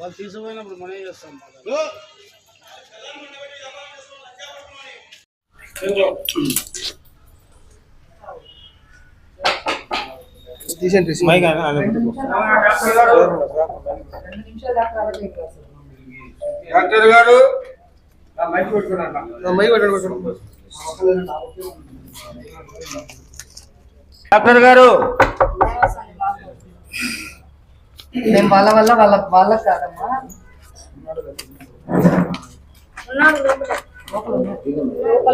వాళ్ళు తీసుకుపోయినప్పుడు మనం ఏం చేస్తాం? మైక్. డాక్టర్ గారు. మైక్. డాక్టర్ గారు. మేము వాళ్ళ వల్ల వాళ్ళ వాళ్ళకి కాదమ్మా.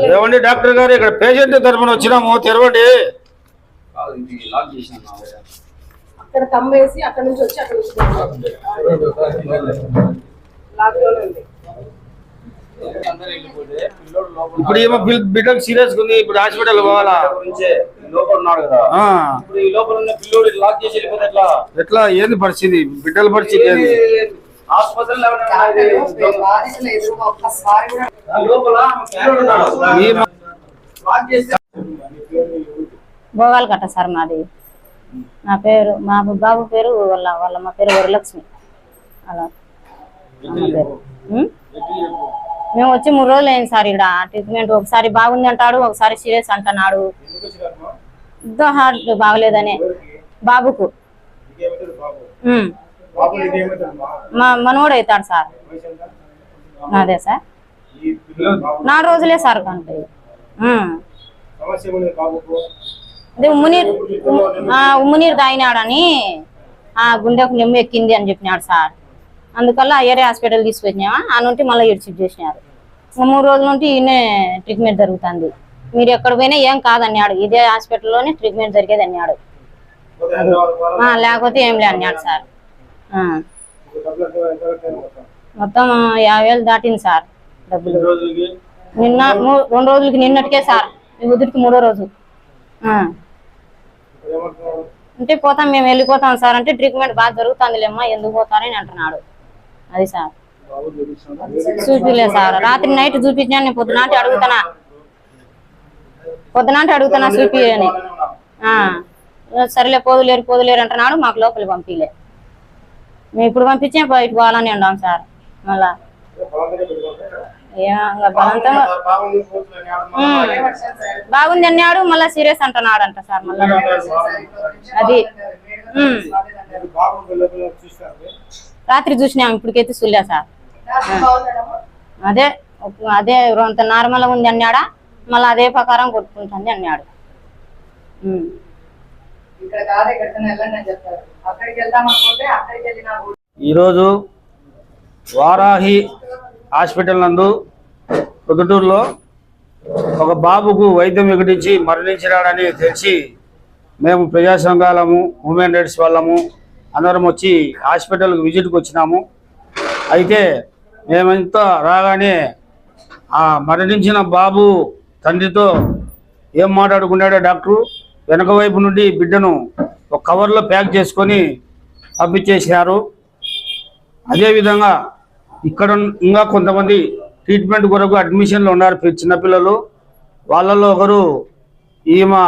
ఏమండి డాక్టర్ గారు ఇక్కడ పేషెంట్ తరఫున వచ్చినాము తెరవండి. అక్కడ తమ్మేసి అక్కడ నుంచి వచ్చి అక్కడ ఇప్పుడు ఏమో బిల్- బిడ్డకు సీరియస్ ఉంది ఇప్పుడు హాస్పిటల్ పోవాలా? లోపల ఉన్నాడు కదా. ఆ, ఇప్పుడు ఈ లోపల ఉన్న పిల్లోడు లాక్ చేసి వెళ్ళిపోతే ఎట్లా? ఏంది పరిస్థితి? బిడ్డల పరిస్థితి ఏంది? భోగాలు కట్ట సార్ మాది. నా పేరు మా బాబు పేరు వాళ్ళ వాళ్ళ మా పేరు వరలక్ష్మి. అలా? మేము వచ్చి మూడు రోజులు అయింది సార్ ఇక్కడ ట్రీట్మెంట్ ఒకసారి బాగుంది అంటాడు ఒకసారి సీరియస్ అంటున్నాడు. ఇద్దో హార్ట్ బాగలేదనే బాబుకు. మా మనోడు అవుతాడు సార్. అదే సార్. నాలుగు రోజులే సార్ కంటే. అదే ఉమ్మునీరు ఉమ్మునీరు తాగినాడని ఆ గుండెకు నిమ్ము ఎక్కింది అని చెప్పినాడు సార్. అందుకల్ల ఏరే హాస్పిటల్ తీసుకొచ్చినామా ఆ నుండి మళ్ళీ ఇడ్చిట్ చేసినారు. మూడు రోజుల నుండి ఈయనే ట్రీట్మెంట్ జరుగుతుంది. మీరు ఎక్కడ పోయినా ఏం కాదన్నాడు ఇదే హాస్పిటల్లోనే ట్రీట్మెంట్ జరిగేది అన్నాడు ఆ, లేకపోతే ఏం లే అన్నాడు సార్. మొత్తం యాభై వేలు దాటింది సార్ డబ్బులు. నిన్న రెండు రోజులకి నిన్నటికే సార్. ఉదిరికి మూడో రోజు. అంటే పోతాం మేము వెళ్ళిపోతాం సార్. అంటే ట్రీట్మెంట్ బాగా జరుగుతుందిలేమ్మా ఎందుకు పోతారని అంటున్నాడు. అది సార్. చూపిలే సార్. రాత్రి నైట్ చూపించాను నేను పొద్దునాటి అడుగుతానా పొద్దునాటి అడుగుతానా చూపి అని ఆ. సరేలే పోదులేరు పోదులేరు అంటున్నాడు మాకు లోపలికి పంపిలే. మేము ఇప్పుడు పంపించే బయట పోవాలని ఉన్నాం సార్ మళ్ళా. బలవంతంగా. బాగుంది అన్నాడు మళ్ళా సీరియస్ అంటున్నాడు అంట సార్ మళ్ళా. అది. రాత్రి చూసినాం ఇప్పటికైతే చూలే సార్. అదే అదే అంత నార్మల్ ఉంది అన్నాడా? మళ్ళీ అదే ప్రకారం కొట్టుకుంటుంది అన్నాడు. ఈరోజు వారాహి హాస్పిటల్ నందు పొద్దుటూరులో ఒక బాబుకు వైద్యం వికటించి మరణించినాడని తెలిసి మేము ప్రజా సంఘాలము ఉమెన్ రైట్స్ వాళ్ళము అందరం వచ్చి హాస్పిటల్కి విజిట్కి వచ్చినాము. అయితే మేమంతా రాగానే ఆ మరణించిన బాబు తండ్రితో ఏం మాట్లాడుకున్నాడో డాక్టరు? వెనక వైపు నుండి బిడ్డను ఒక కవర్లో ప్యాక్ చేసుకొని పంపించేసినారు. అదేవిధంగా ఇక్కడ ఇంకా కొంతమంది ట్రీట్మెంట్ కొరకు అడ్మిషన్లు ఉన్నారు చిన్నపిల్లలు. వాళ్ళల్లో ఒకరు ఈమె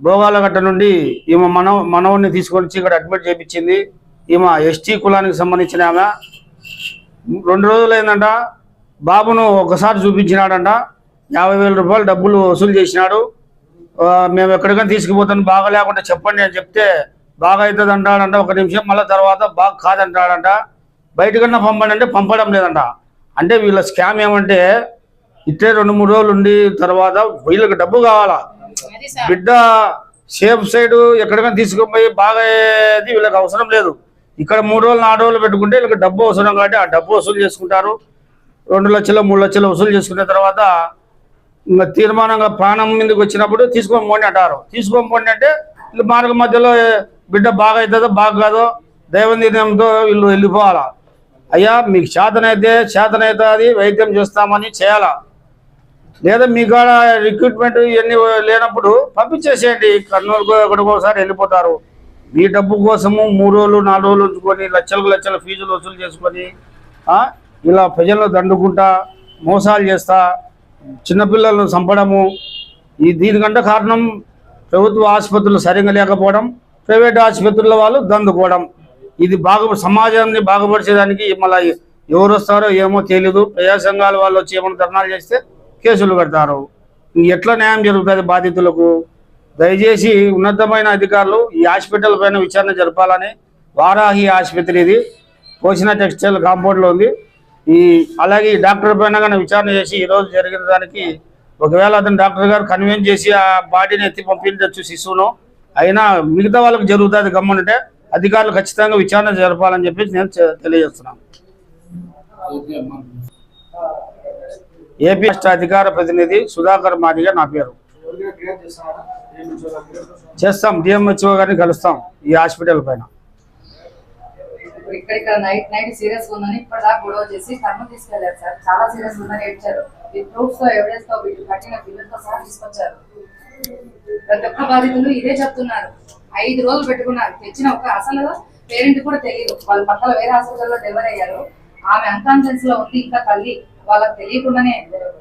భోగాలగట్ట నుండి ఈమె మన మనవుడిని తీసుకొని వచ్చి ఇక్కడ అడ్మిట్ చేయించింది. ఈమె ఎస్టీ కులానికి సంబంధించిన ఆమె. రెండు రోజులు అయిందంట బాబును ఒకసారి చూపించినాడంట. యాభై వేల రూపాయలు డబ్బులు వసూలు చేసినాడు. మేము ఎక్కడికైనా తీసుకుపోతాను బాగా లేకుండా చెప్పండి అని చెప్తే బాగా అవుతుంది అంటాడంట. ఒక నిమిషం మళ్ళీ తర్వాత బాగా కాదంటాడంట. బయటకన్నా పంపండి అంటే పంపడం లేదంట. అంటే వీళ్ళ స్కామ్ ఏమంటే ఇట్టే రెండు మూడు రోజులు ఉండి తర్వాత వీళ్ళకి డబ్బు కావాలా? బిడ్డ సేఫ్ సైడ్ ఎక్కడికైనా తీసుకుపోయి బాగా అయ్యేది వీళ్ళకి అవసరం లేదు. ఇక్కడ మూడు రోజులు నాలుగు రోజులు పెట్టుకుంటే వీళ్ళకి డబ్బు అవసరం కాబట్టి ఆ డబ్బు వసూలు చేసుకుంటారు. రెండు లక్షలు మూడు లక్షలు వసూలు చేసుకున్న తర్వాత తీర్మానంగా ప్రాణం మీదకి వచ్చినప్పుడు తీసుకొని పోండి అంటారు. తీసుకొని పోండి అంటే వీళ్ళు మార్గ మధ్యలో బిడ్డ బాగా అవుతుందో బాగా కాదో దైవ నిర్ణయంతో వీళ్ళు వెళ్ళిపోవాలా? అయ్యా మీకు చేతనైతే చేతనైతుంది వైద్యం చేస్తామని చేయాలా? లేదా మీ కాడ రిక్రూట్మెంట్ ఇవన్నీ లేనప్పుడు పంపించేసేయండి. కర్నూలుకు ఎక్కడికో ఒకసారి వెళ్ళిపోతారు. మీ డబ్బు కోసము మూడు రోజులు నాలుగు రోజులు ఉంచుకొని లక్షలకు లక్షల ఫీజులు వసూలు చేసుకొని ఇలా ప్రజలను దండుకుంటా మోసాలు చేస్తా చిన్నపిల్లలను చంపడము. ఈ దీనికంటే కారణం ప్రభుత్వ ఆసుపత్రులు సరిగా లేకపోవడం ప్రైవేట్ ఆసుపత్రుల వాళ్ళు దందుకోవడం. ఇది బాగు సమాజాన్ని బాగుపరిచేదానికి మళ్ళీ ఎవరు వస్తారో ఏమో తెలీదు. ప్రజా సంఘాల వాళ్ళు వచ్చి ఏమైనా ధర్నాలు చేస్తే కేసులు పెడతారు. ఎట్లా న్యాయం జరుగుతుంది బాధితులకు? దయచేసి ఉన్నతమైన అధికారులు ఈ హాస్పిటల్ పైన విచారణ జరపాలని వారాహి ఆసుపత్రి ఇది. పోసిన టెక్స్టైల్ కాంపౌండ్లో ఉంది. ఈ అలాగే ఈ డాక్టర్ పైన కానీ విచారణ చేసి ఈరోజు జరిగిన దానికి ఒకవేళ అతను డాక్టర్ గారు కన్వీన్ చేసి ఆ బాడీని ఎత్తి పంపించవచ్చు శిశువును అయినా మిగతా వాళ్ళకి జరుగుతుంది గమ్మునంటే అధికారులు ఖచ్చితంగా విచారణ జరపాలని చెప్పేసి నేను తెలియజేస్తున్నాను. ఏపీ రాష్ట్ర అధికార ప్రతినిధి సుధాకర్ మాదిగా నా పేరు. చేస్తాం డిఎంహెచ్ఓ గారిని కలుస్తాం ఈ హాస్పిటల్ పైన. ఇప్పుడు ఇక్కడ ఇక్కడ నైట్ నైట్ సీరియస్ ఉందని ఇప్పటిదాకా గొడవ చేసి కర్మ తీసుకెళ్ళారు సార్. చాలా సీరియస్ ఉందని ఏడ్చారు. ఈ ప్రూఫ్స్తో ఎవిడెన్స్తో వీళ్ళు కట్టిన బిల్లులతో సహా తీసుకొచ్చారు. ప్రతి ఒక్క బాధితులు ఇదే చెప్తున్నారు. ఐదు రోజులు పెట్టుకున్నారు. తెచ్చిన ఒక అసలు పేరెంట్ కూడా తెలియదు. వాళ్ళ పక్కన వేరే హాస్పిటల్లో డెలివరీ అయ్యారు. ఆమె అన్కాన్షియస్లో ఉంది ఇంకా తల్లి. వాళ్ళకి తెలియకుండానే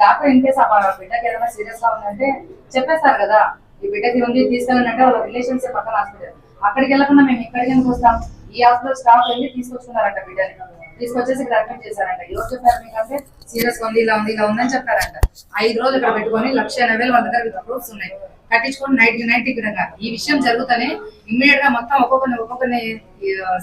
డాక్టర్ ఇన్ కేసు ఆ బిడ్డకి ఏదైనా సీరియస్గా ఉందంటే చెప్పేస్తారు కదా. ఈ బిడ్డకి ఉంది తీసుకెళ్ళండి అంటే వాళ్ళ రిలేషన్స్ పక్కన హాస్పిటల్. అక్కడికి వెళ్ళకుండా మేము ఇక్కడికి ఎందుకు వస్తాం? ఈ హాస్పిటల్ స్టాఫ్ వెళ్ళి తీసుకొచ్చుకున్నారంట బిడ్డని తీసుకొచ్చేసి ఇక్కడ అడ్మిట్ చేశారంట. ఎవరు చెప్పారు మీకంటే సీరియస్ ఉంది ఇలా ఉంది ఇలా ఉందని చెప్పారంట. ఐదు రోజులు ఇక్కడ పెట్టుకొని లక్ష ఎనభై వేలు వాళ్ళ దగ్గర విత్ ప్రూఫ్స్ ఉన్నాయి. కట్టించుకొని నైట్ నైట్ ఇక్కడ ఈ విషయం జరుగుతూనే ఇమ్మీడియట్గా మొత్తం ఒక్కొక్కరిని ఒక్కొక్కరిని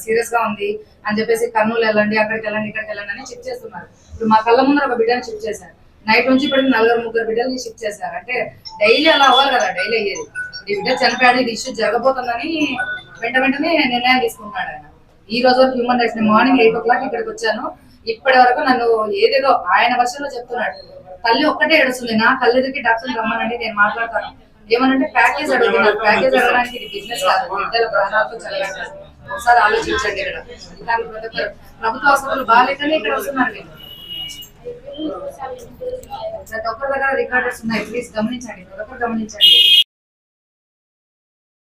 సీరియస్గా ఉంది అని చెప్పేసి కర్నూలు వెళ్ళండి అక్కడికి వెళ్ళండి ఇక్కడికి వెళ్ళండి అని చెక్ చేస్తున్నారు. ఇప్పుడు మా కళ్ళ ముందర ఒక బిడ్డని షిఫ్ట్ చేశారు. నైట్ నుంచి ఇప్పటికి నలుగురు ముగ్గురు బిడ్డల్ని షిఫ్ట్ చేశారు. అంటే డైలీ అలా అవ్వాలి కదా డైలీ అయ్యేది. బిడ్డ చనిపోయాడు ఇది ఇష్యూ జరగబోతుందని వెంట వెంటనే నిర్ణయం తీసుకున్నాడు ఆయన. ఈ రోజు human rights morning eight o'clock ఇక్కడికి వచ్చాను. ఇప్పటి వరకు నన్ను ఏదేదో ఆయన వర్షంలో చెప్తున్నాడు. తల్లి ఒక్కటే ఏడుస్తుంది నా కళ్ళెదికి డాక్టర్ రమ్మనండి నేను మాట్లాడతాను. ఏమనంటే ప్యాకేజ్ అడుగుతున్నారు ప్యాకేజ్ అడగడానికి ఇది బిజినెస్ కాదు. బిడ్డల ప్రాణాలతో చదివాడు ఒకసారి ఆలోచించండి ఇక్కడ. ఇలాంటి ప్రతి ఒక్కరు ప్రభుత్వ హాస్పిటల్ బాగాలేకనే ఇక్కడ వస్తున్నారు ప్రతి ఒక్కరి దగ్గర రికార్డర్స్ ఉన్నాయి ప్లీజ్ గమనించండి. ప్రతి ఒక్కరు గమనించండి.